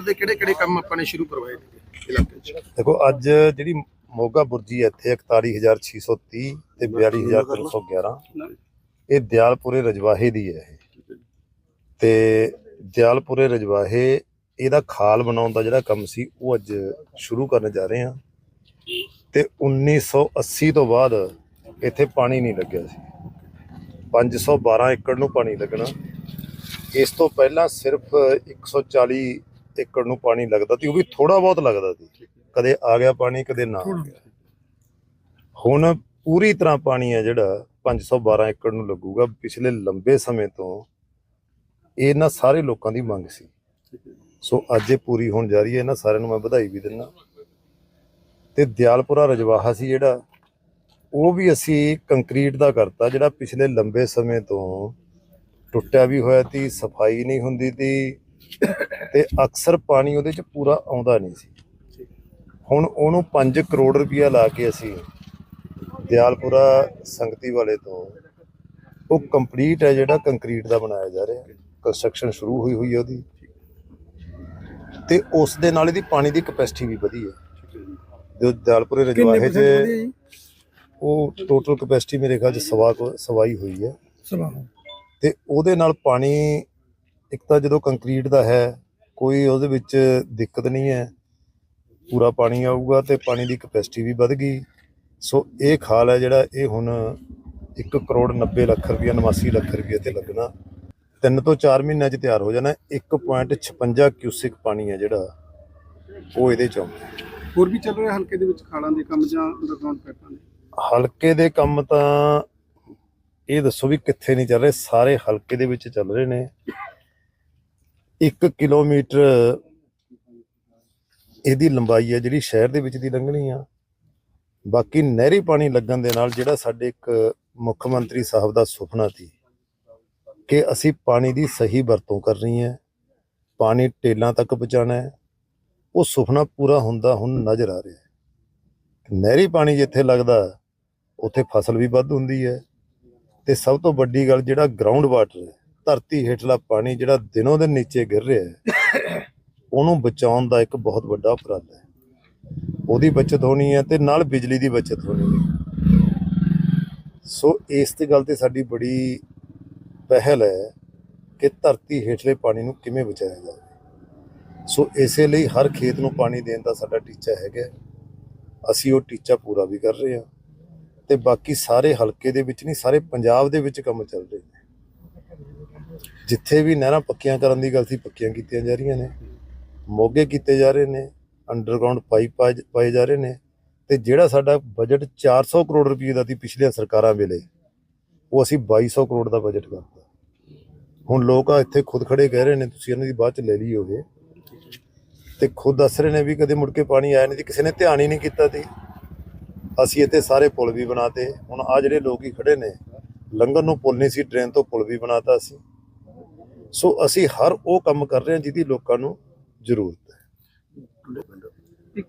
Order ਦੇ ਕਿਹੜੇ ਕਿਹੜੇ ਕੰਮ ਆਪਾਂ ਨੇ ਸ਼ੁਰੂ ਕਰਵਾਏ ਨੇ ਇਲਾਕੇ 'ਚ? ਦੇਖੋ, ਅੱਜ ਜਿਹੜੀ ਮੋਗਾ ਬੁਰਜੀ ਹੈ ਇੱਥੇ 41630 ਤੇ 42311 ਇਹ ਦਿਆਲਪੁਰੇ ਰਜਵਾਹੇ ਦੀ ਹੈ ਇਹ। ਤੇ ਦਿਆਲਪੁਰੇ ਰਜਵਾਹੇ, ਇਹਦਾ ਖਾਲ ਬਣਾਉਣ ਦਾ ਜਿਹੜਾ ਕੰਮ ਸੀ, ਉਹ ਅੱਜ ਸ਼ੁਰੂ ਕਰਨ ਜਾ ਰਹੇ ਹਾਂ। ਤੇ 1980 ਤੋਂ ਬਾਅਦ ਇੱਥੇ ਪਾਣੀ ਨਹੀਂ ਲੱਗਿਆ ਸੀ। 512 ਏਕੜ ਨੂੰ ਪਾਣੀ ਲੱਗਣਾ। ਇਸ ਤੋਂ ਪਹਿਲਾਂ ਸਿਰਫ 140 ਏਕੜ ਨੂੰ ਪਾਣੀ ਲੱਗਦਾ ਸੀ ਉਹ ਵੀ ਥੋੜਾ ਬਹੁਤ ਲੱਗਦਾ ਸੀ। ਕਦੇ ਆ ਗਿਆ ਪਾਣੀ ਕਦੇ ਨਾ ਆ ਗਿਆ। ਹੁਣ ਪੂਰੀ ਤਰ੍ਹਾਂ ਪਾਣੀ ਹੈ ਜਿਹੜਾ 512 ਏਕੜ ਨੂੰ ਲੱਗੂਗਾ। ਪਿਛਲੇ ਲੰਬੇ ਸਮੇਂ ਤੋਂ ਇਹ ਇਹਨਾਂ ਸਾਰੇ ਲੋਕਾਂ ਦੀ ਮੰਗ ਸੀ। ਸੋ ਅੱਜ ਇਹ ਪੂਰੀ ਹੋਣ ਜਾ ਰਹੀ ਹੈ ਇਹਨਾਂ ਸਾਰਿਆਂ ਨੂੰ ਮੈਂ ਵਧਾਈ ਵੀ ਦਿੰਦਾ। ਤੇ ਦਿਆਲਪੁਰਾ ਰਜਵਾਹਾ ਸੀ ਜਿਹੜਾ ਉਹ ਵੀ ਅਸੀਂ ਕੰਕਰੀਟ ਦਾ ਕਰਤਾ ਜਿਹੜਾ ਪਿਛਲੇ ਲੰਬੇ ਸਮੇਂ ਤੋਂ ਟੁੱਟਿਆ ਵੀ ਹੋਇਆ ਸੀ ਸਫ਼ਾਈ ਨਹੀਂ ਹੁੰਦੀ ਸੀ। ਤੇ ਅਕਸਰ ਪਾਣੀ ਉਹਦੇ ਚ ਪੂਰਾ ਆਉਂਦਾ ਨਹੀਂ ਸੀ। ਹੁਣ ਉਹਨੂੰ 5 ਕਰੋੜ ਰੁਪਇਆ ਲਾ ਕੇ ਅਸੀਂ ਦਿਆਲਪੁਰਾ ਸੰਗਤੀ ਵਾਲੇ ਤੋਂ ਉਹ ਕੰਪਲੀਟ ਹੈ ਜਿਹੜਾ ਕੰਕਰੀਟ ਦਾ ਬਣਾਇਆ ਜਾ ਰਿਹਾ। ਕੰਸਟਰਕਸ਼ਨ ਸ਼ੁਰੂ ਹੋਈ ਹੋਈ ਹੈ ਉਹਦੀ। ਤੇ ਉਸ ਦੇ ਨਾਲ ਇਹਦੀ ਪਾਣੀ ਦੀ ਕਪੈਸਿਟੀ ਵੀ ਵਧੀ ਹੈ। ਜੋ ਦਿਆਲਪੁਰੇ ਰਜਵਾਹੇ 'ਚ ਉਹ ਟੋਟਲ ਕਪੈਸਿਟੀ ਮੇਰੇ ਖਿਆਲ 'ਚ ਸਵਾ ਸਵਾਈ ਹੋਈ ਹੈ। ਤੇ ਉਹਦੇ ਨਾਲ ਪਾਣੀ ਇੱਕ ਤਾਂ ਜਦੋਂ ਕੰਕਰੀਟ ਦਾ ਹੈ ਕੋਈ ਉਹਦੇ ਵਿੱਚ ਦਿੱਕਤ ਨਹੀਂ ਹੈ। ਪੂਰਾ ਪਾਣੀ ਆਊਗਾ ਤੇ ਪਾਣੀ ਦੀ ਕਪੈਸਿਟੀ ਵੀ ਵਧ ਗਈ। ਸੋ ਇਹ ਖਾਲ ਹੈ ਜਿਹੜਾ ਇਹ ਹੁਣ 1 ਕਰੋੜ 90 ਲੱਖ ਰੁਪਇਆ 89 ਲੱਖ ਰੁਪਏ ਤੇ ਲੱਗਣਾ। ਤਿੰਨ ਤੋਂ 4 ਮਹੀਨਿਆਂ 'ਚ ਤਿਆਰ ਹੋ ਜਾਣਾ। 1.56 ਕਿਊਸਿਕ ਪਾਣੀ ਹੈ ਜਿਹੜਾ ਉਹ ਇਹਦੇ 'ਚ ਆਉਂਦਾ ਹੋਰ ਵੀ ਚੱਲ ਰਿਹਾ ਹਲਕੇ ਦੇ ਵਿੱਚ ਖਾਲਾਂ ਦੇ ਕੰਮ ਜਾਂ ਅੰਡਰਗਰਾਉਂਡ ਪਾਈਪਾਂ ਦੇ? ਹਲਕੇ ਦੇ ਕੰਮ ਤਾਂ ਇਹ ਦੱਸੋ ਵੀ ਕਿੱਥੇ ਨਹੀਂ ਚੱਲ ਰਹੇ। ਸਾਰੇ ਹਲਕੇ ਦੇ ਵਿੱਚ ਚੱਲ ਰਹੇ ਨੇ। 1 ਕਿਲੋਮੀਟਰ ਇਹਦੀ ਲੰਬਾਈ ਹੈ ਜਿਹੜੀ ਸ਼ਹਿਰ ਦੇ ਵਿੱਚ ਦੀ ਲੰਘਣੀ ਆ। ਬਾਕੀ ਨਹਿਰੀ ਪਾਣੀ ਲੱਗਣ ਦੇ ਨਾਲ ਜਿਹੜਾ ਸਾਡੇ ਇੱਕ ਮੁੱਖ ਮੰਤਰੀ ਸਾਹਿਬ ਦਾ ਸੁਪਨਾ ਸੀ ਕਿ ਅਸੀਂ ਪਾਣੀ ਦੀ ਸਹੀ ਵਰਤੋਂ ਕਰਨੀ ਹੈ, ਪਾਣੀ ਟੇਲਾਂ ਤੱਕ ਪਹੁੰਚਾਉਣਾ ਹੈ, ਉਹ ਸੁਪਨਾ ਪੂਰਾ ਹੁੰਦਾ ਹੁਣ ਨਜ਼ਰ ਆ ਰਿਹਾ ਹੈ। ਨਹਿਰੀ ਪਾਣੀ ਜਿੱਥੇ ਲੱਗਦਾ, ਉੱਥੇ ਫਸਲ ਵੀ ਵੱਧ ਹੁੰਦੀ ਹੈ ਤੇ ਸਭ ਤੋਂ ਵੱਡੀ ਗੱਲ ਜਿਹੜਾ ਗਰਾਊਂਡ ਵਾਟਰ ਹੈ ਧਰਤੀ ਹੇਠਲਾ ਪਾਣੀ ਜਿਹੜਾ ਦਿਨੋਂ ਦਿਨ ਨੀਚੇ ਗਿਰ ਰਿਹਾ ਹੈ, ਉਹਨੂੰ ਬਚਾਉਣ ਦਾ ਇੱਕ ਬਹੁਤ ਵੱਡਾ ਉਪਰਾਲਾ ਹੈ। ਉਹਦੀ ਬਚਤ ਹੋਣੀ ਹੈ ਤੇ ਨਾਲ ਬਿਜਲੀ ਦੀ ਬਚਤ ਹੋਣੀ ਹੈ। ਸੋ ਇਸ ਤੇ ਗੱਲ ਤੇ ਸਾਡੀ ਬੜੀ ਪਹਿਲ ਹੈ ਕਿ ਧਰਤੀ ਹੇਠਲੇ ਪਾਣੀ ਨੂੰ ਕਿਵੇਂ ਬਚਾਇਆ ਜਾਵੇ। ਸੋ ਇਸੇ ਲਈ ਹਰ ਖੇਤ ਨੂੰ ਪਾਣੀ ਦੇਣ ਦਾ ਸਾਡਾ ਟੀਚਾ ਹੈਗਾ। ਅਸੀਂ ਉਹ ਟੀਚਾ ਪੂਰਾ ਵੀ ਕਰ ਰਹੇ ਹਾਂ ਤੇ ਬਾਕੀ ਸਾਰੇ ਹਲਕੇ ਦੇ ਵਿੱਚ ਨਹੀਂ, ਸਾਰੇ ਪੰਜਾਬ ਦੇ ਵਿੱਚ ਕੰਮ ਚੱਲ ਰਹੇ ਨੇ। ਜਿੱਥੇ ਵੀ ਨਹਿਰਾਂ ਪੱਕੀਆਂ ਕਰਨ ਦੀ ਗੱਲ ਸੀ, ਪੱਕੀਆਂ ਕੀਤੀਆਂ ਜਾ ਰਹੀਆਂ ਨੇ। ਮੋਗੇ ਕੀਤੇ ਜਾ ਰਹੇ ਨੇ ਅੰਡਰਗਰਾਉਂਡ ਪਾਈਪ ਪਾਏ- ਪਾਏ ਜਾ ਰਹੇ ਨੇ ਤੇ ਜਿਹੜਾ ਸਾਡਾ ਬਜਟ 400 ਕਰੋੜ ਰੁਪਏ ਦਾ ਸੀ ਪਿਛਲੀਆਂ ਸਰਕਾਰਾਂ ਵੇਲੇ, ਉਹ ਅਸੀਂ 2200 ਕਰੋੜ ਦਾ ਬਜਟ ਕਰਤਾ। ਹੁਣ ਲੋਕ ਆ ਇੱਥੇ ਖੁਦ ਖੜੇ ਕਹਿ ਰਹੇ ਨੇ, ਤੁਸੀਂ ਇਹਨਾਂ ਦੀ ਬਾਅਦ ਚ ਲੈ ਲਈ ਹੋਵੇ। ਤੇ ਖੁਦ ਦੱਸ ਰਹੇ ਨੇ ਵੀ ਕਦੇ ਮੁੜ ਕੇ ਪਾਣੀ ਆਇਆ ਨਹੀਂ ਸੀ, ਕਿਸੇ ਨੇ ਧਿਆਨ ਹੀ ਨਹੀਂ ਕੀਤਾ ਸੀ। ਅਸੀਂ ਇੱਥੇ ਸਾਰੇ ਪੁਲ ਵੀ ਬਣਾਤੇ, ਹੁਣ ਆ ਜਿਹੜੇ ਲੋਕ ਹੀ ਖੜੇ ਨੇ, ਲੰਗਰ ਨੂੰ ਪੁਲ ਨਹੀਂ ਸੀ ਟ੍ਰੇਨ ਤੋਂ ਪੁਲ ਵੀ ਬਣਾਤਾ ਅਸੀਂ ਸੋ ਅਸੀਂ ਹਰ ਉਹ ਕੰਮ ਕਰ ਰਹੇ ਹਾਂ ਜਿਹਦੀ ਲੋਕਾਂ ਨੂੰ ਜ਼ਰੂਰਤ ਹੈ।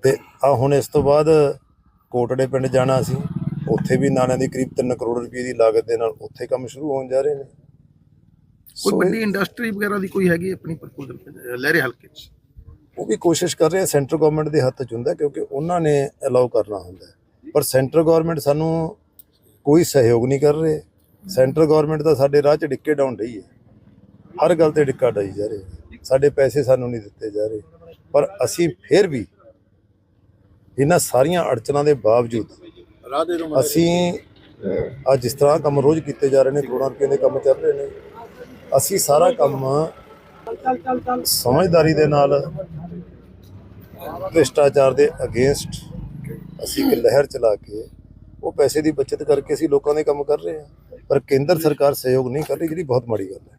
ਤੇ ਆ ਹੁਣ ਇਸ ਤੋਂ ਬਾਅਦ ਕੋਟੜੇ ਪਿੰਡ ਜਾਣਾ ਅਸੀਂ ਉੱਥੇ ਵੀ ਨਾਲਿਆਂ ਦੀ ਕਰੀਬ 3 ਕਰੋੜ ਰੁਪਏ ਦੀ ਲਾਗਤ ਦੇ ਨਾਲ ਉੱਥੇ ਕੰਮ ਸ਼ੁਰੂ ਹੋਣ ਜਾ ਰਹੇ ਨੇ। ਕੋਈ ਵੱਡੀ ਇੰਡਸਟਰੀ ਵਗੈਰਾ ਦੀ ਕੋਈ ਹੈਗੀ ਆਪਣੀ ਪ੍ਰਪੋਜ਼ਲ ਲਹਿਰੇ ਹਲਕੇ 'ਚ? ਉਹ ਵੀ ਕੋਸ਼ਿਸ਼ ਕਰ ਰਹੇ ਆ ਸੈਂਟਰ ਗਵਰਨਮੈਂਟ ਦੇ ਹੱਥ 'ਚ ਹੁੰਦਾ ਕਿਉਂਕਿ ਉਹਨਾਂ ਨੇ ਅਲਾਉ ਕਰਨਾ ਹੁੰਦਾ। ਪਰ ਸੈਂਟਰ ਗਵਰਨਮੈਂਟ ਸਾਨੂੰ ਕੋਈ ਸਹਿਯੋਗ ਨਹੀਂ ਕਰ ਰਹੇ। ਸੈਂਟਰ ਗਵਰਨਮੈਂਟ ਤਾਂ ਸਾਡੇ ਰਾਹ 'ਚ ਡਿੱਕੇ ਡਾਉਣ ਰਹੀ ਹੈ। ਹਰ ਗੱਲ ਤੇ ਡਿੱਕਾ ਡਾਈ ਜਾ ਰਹੇ। ਸਾਡੇ ਪੈਸੇ ਸਾਨੂੰ ਨਹੀਂ ਦਿੱਤੇ ਜਾ ਰਹੇ। ਪਰ ਅਸੀਂ ਫਿਰ ਵੀ ਇਹਨਾਂ ਸਾਰੀਆਂ ਅੜਚਨਾਂ ਦੇ ਬਾਵਜੂਦ ਅਸੀਂ ਅੱਜ ਜਿਸ ਤਰ੍ਹਾਂ ਕੰਮ ਰੋਜ਼ ਕੀਤੇ ਜਾ ਰਹੇ ਨੇ ਕਰੋੜਾਂ ਰੁਪਏ ਦੇ ਕੰਮ ਚੱਲ ਰਹੇ ਨੇ ਅਸੀਂ ਸਾਰਾ ਕੰਮ ਸਮਝਦਾਰੀ ਦੇ ਨਾਲ ਭ੍ਰਿਸ਼ਟਾਚਾਰ ਦੇ ਅਗੇਂਸਟ ਅਸੀਂ ਇੱਕ ਲਹਿਰ ਚਲਾ ਕੇ ਉਹ ਪੈਸੇ ਦੀ ਬਚਤ ਕਰਕੇ ਅਸੀਂ ਲੋਕਾਂ ਦੇ ਕੰਮ ਕਰ ਰਹੇ ਹਾਂ। ਪਰ ਕੇਂਦਰ ਸਰਕਾਰ ਸਹਿਯੋਗ ਨਹੀਂ ਕਰ ਰਹੀ ਜਿਹੜੀ ਬਹੁਤ ਮਾੜੀ ਗੱਲ ਹੈ।